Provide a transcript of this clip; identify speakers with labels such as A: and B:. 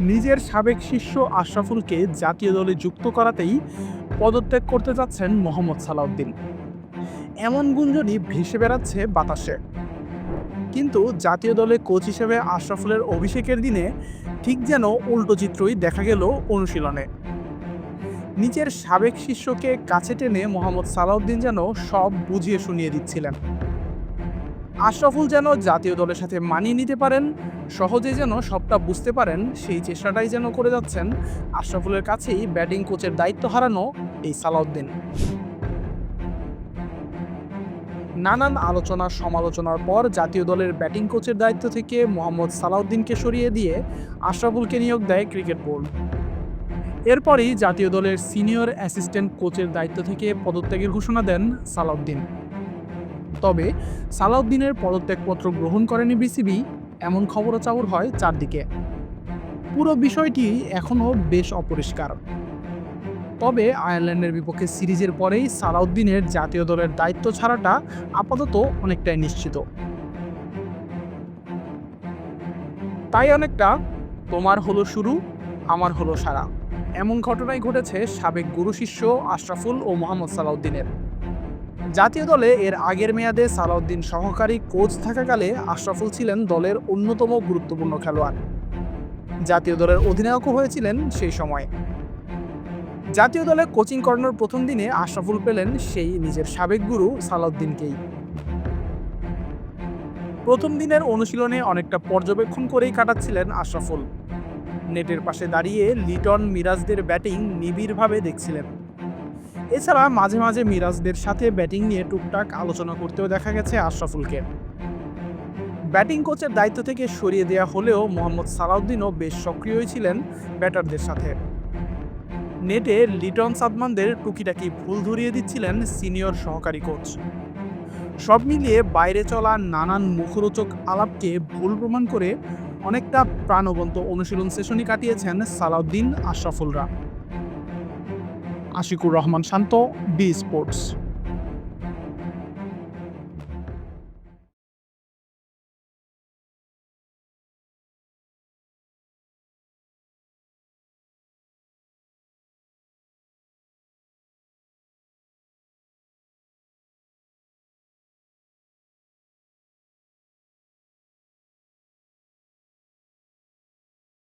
A: নিজের সাবেক শিষ্য আশরাফুলকে জাতীয় দলে যুক্ত করাতেই পদত্যাগ করতে যাচ্ছেন মোহাম্মদ সালাউদ্দিন। এমন গুঞ্জনই ভেসে বেড়াচ্ছে বাতাসে। কিন্তু জাতীয় দলে কোচ হিসেবে আশরাফুলের অভিষেকের দিনে ঠিক যেন উল্টো চিত্রই দেখা গেল অনুশীলনে। নিজের সাবেক শিষ্যকে কাছে টেনে মোহাম্মদ সালাউদ্দিন যেন সব বুঝিয়ে শুনিয়ে দিচ্ছিলেন। আশরাফুল যেন জাতীয় দলের সাথে মানিয়ে নিতে পারেন সহজে যেন সবটা বুঝতে পারেন, সেই চেষ্টাটাই যেন করে যাচ্ছেন। আশরাফুলের কাছেই ব্যাটিং কোচের দায়িত্ব হারানো এই সালাউদ্দিন। নানান আলোচনা, সমালোচনার পর জাতীয় দলের ব্যাটিং কোচের দায়িত্ব থেকে মোহাম্মদ সালাউদ্দিনকে সরিয়ে দিয়ে আশরাফুলকে নিয়োগ দেয় ক্রিকেট বোর্ড। এরপরই জাতীয় দলের সিনিয়র অ্যাসিস্ট্যান্ট কোচের দায়িত্ব থেকে পদত্যাগের ঘোষণা দেন সালাউদ্দিন। তবে সালাউদ্দিনের পদত্যাগপত্র গ্রহণ করেনি বিসিবি, এমন খবরও চাউর হয় চারদিকে। পুরো বিষয়টি এখনও বেশ অপরিষ্কার। তবে আয়ারল্যান্ডের বিপক্ষে সিরিজের পরেই সালাউদ্দিনের জাতীয় দলের দায়িত্ব ছাড়াটা আপাতত অনেকটাই নিশ্চিত। তাই অনেকটা, তোমার হলো শুরু, আমার হলো সারা। এমন ঘটনাই ঘটেছে সাবেক গুরু শিষ্য আশরাফুল ও মোহাম্মদ সালাউদ্দিনের। জাতীয় দলে এর আগের মেয়াদে সালাউদ্দিন সহকারী কোচ থাকাকালে আশরাফুল ছিলেন দলের অন্যতম গুরুত্বপূর্ণ খেলোয়াড়। জাতীয় দলের অধিনায়কও হয়েছিলেন সেই সময়। জাতীয় দলে কোচিং করানোর প্রথম দিনে আশরাফুল পেলেন সেই নিজের সাবেক গুরু সালাউদ্দিনকেই। প্রথম দিনের অনুশীলনে অনেকটা পর্যবেক্ষণ করেই কাটাচ্ছিলেন আশরাফুল। নেটের পাশে দাঁড়িয়ে লিটন মিরাজদের ব্যাটিং নিবিড়ভাবে দেখছিলেন। এছাড়া মাঝে মাঝে মিরাজদের সাথে ব্যাটিং নিয়ে টুকটাক আলোচনা করতেও দেখা গেছে আশরাফুলকে। ব্যাটিং কোচের দায়িত্ব থেকে সরিয়ে দেওয়া হলেও মোহাম্মদ সালাউদ্দিনও বেশ সক্রিয়ই ছিলেন ব্যাটারদের সাথে। নেটে লিটন সাদমানদের টুকিটাকি ভুল ধরিয়ে দিচ্ছিলেন সিনিয়র সহকারী কোচ। সব মিলিয়ে বাইরে চলা নানান মুখরোচক আলাপকে ভুল প্রমাণ করে অনেকটা প্রাণবন্ত অনুশীলন সেশনই কাটিয়েছেন Salauddin আশরাফুলরা। Ashiqur Rahman Shanto B sports